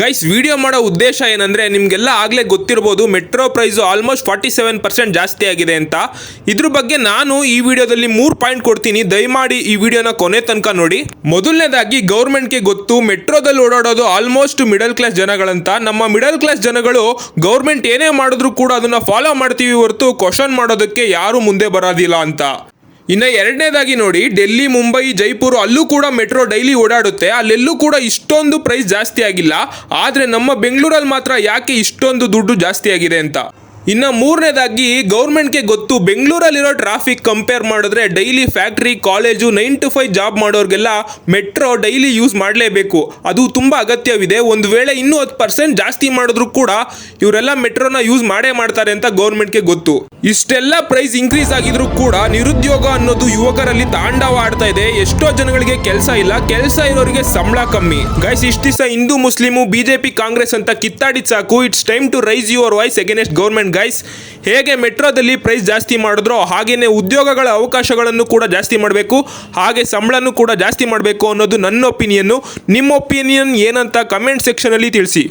Guys video ಮಾಡೋ ಉದ್ದೇಶ ಏನಂದ್ರೆ ನಿಮ್ಗೆಲ್ಲ ಆಗ್ಲೇ ಗೊತ್ತಿರ್ಬೋದು metro price almost forty seven percent ಜಾಸ್ತಿ ಆಗಿದೆ ಅಂತ. ಇದ್ರ ಬಗ್ಗೆ ನಾನು ಈ ವಿಡಿಯೋದಲ್ಲಿ ಮೂರು ಪಾಯಿಂಟ್ ಕೊಡ್ತೀನಿ. ದಯಮಾಡಿ ಈ ವಿಡಿಯೋನ ಕೊನೆ ತನಕ ನೋಡಿ. ಮೊದಲನೇದಾಗಿ ಗೌರ್ಮೆಂಟ್ಗೆ ಗೊತ್ತು ಮೆಟ್ರೋದಲ್ಲಿ ಓಡಾಡೋದು ಆಲ್ಮೋಸ್ಟ್ ಮಿಡಲ್ ಕ್ಲಾಸ್ ಜನಗಳಂತ. ನಮ್ಮ ಮಿಡಲ್ ಕ್ಲಾಸ್ ಜನಗಳು ಗೌರ್ಮೆಂಟ್ ಏನೇ ಮಾಡಿದ್ರು ಕೂಡ ಅದನ್ನ ಫಾಲೋ ಮಾಡ್ತೀವಿ ಹೊರತು ಕ್ವಶನ್ ಮಾಡೋದಕ್ಕೆ ಯಾರು ಮುಂದೆ ಬರೋದಿಲ್ಲ ಅಂತ. ಇನ್ನ ಎರಡನೇದಾಗಿ ನೋಡಿ, ಡೆಲ್ಲಿ, ಮುಂಬೈ, ಜೈಪುರ್ ಅಲ್ಲೂ ಕೂಡ ಮೆಟ್ರೋ ಡೈಲಿ ಓಡಾಡುತ್ತೆ. ಅಲ್ಲೆಲ್ಲೂ ಕೂಡ ಇಷ್ಟೊಂದು ಪ್ರೈಸ್ ಜಾಸ್ತಿ ಆಗಿಲ್ಲ. ಆದರೆ ನಮ್ಮ ಬೆಂಗಳೂರಲ್ಲಿ ಮಾತ್ರ ಯಾಕೆ ಇಷ್ಟೊಂದು ದುಡ್ಡು ಜಾಸ್ತಿ ಆಗಿದೆ ಅಂತ? ಇನ್ನು ಮೂರನೇದಾಗಿ ಗೌರ್ಮೆಂಟ್ಗೆ ಗೊತ್ತು, ಬೆಂಗಳೂರಲ್ಲಿರೋ ಟ್ರಾಫಿಕ್ ಕಂಪೇರ್ ಮಾಡಿದ್ರೆ daily factory college nine to five job ಮಾಡೋರಿಗೆಲ್ಲ metro daily use ಮಾಡಲೇಬೇಕು. ಅದು ತುಂಬ ಅಗತ್ಯವಿದೆ. ಒಂದು ವೇಳೆ ಇನ್ನೂ ಹತ್ತು ಪರ್ಸೆಂಟ್ ಜಾಸ್ತಿ ಮಾಡಿದ್ರು ಕೂಡ ಇವರೆಲ್ಲ ಮೆಟ್ರೋನ ಯೂಸ್ ಮಾಡೇ ಮಾಡ್ತಾರೆ ಅಂತ ಗೌರ್ಮೆಂಟ್ಗೆ ಗೊತ್ತು. ಇಷ್ಟೆಲ್ಲ ಪ್ರೈಸ್ ಇನ್ಕ್ರೀಸ್ ಆಗಿದ್ರು ಕೂಡ ನಿರುದ್ಯೋಗ ಅನ್ನೋದು ಯುವಕರಲ್ಲಿ ತಾಂಡವ ಆಡ್ತಾ ಇದೆ. ಎಷ್ಟೋ ಜನಗಳಿಗೆ ಕೆಲಸ ಇಲ್ಲ. ಕೆಲಸ ಇರೋರಿಗೆ ಸಂಬಳ ಕಮ್ಮಿ. ಗೈಸ್ ಇಷ್ಟಿಸ ಹಿಂದೂ, ಮುಸ್ಲಿಮು, ಬಿಜೆಪಿ, ಕಾಂಗ್ರೆಸ್ ಅಂತ ಕಿತ್ತಾಡಿ ಸಾಕು. It's time to raise your voice against government guys ಹೇಗೆ ಮೆಟ್ರೋದಲ್ಲಿ ಪ್ರೈಸ್ ಜಾಸ್ತಿ ಮಾಡಿದ್ರೋ ಹಾಗೆಯೇ ಉದ್ಯೋಗಗಳ ಅವಕಾಶಗಳನ್ನು ಕೂಡ ಜಾಸ್ತಿ ಮಾಡಬೇಕು, ಹಾಗೆ ಸಂಬಳನೂ ಕೂಡ ಜಾಸ್ತಿ ಮಾಡಬೇಕು ಅನ್ನೋದು ನನ್ನ ಒಪಿನಿಯನ್ನು ನಿಮ್ಮ ಒಪಿನಿಯನ್ ಏನಂತ ಕಮೆಂಟ್ ಸೆಕ್ಷನಲ್ಲಿ ತಿಳಿಸಿ.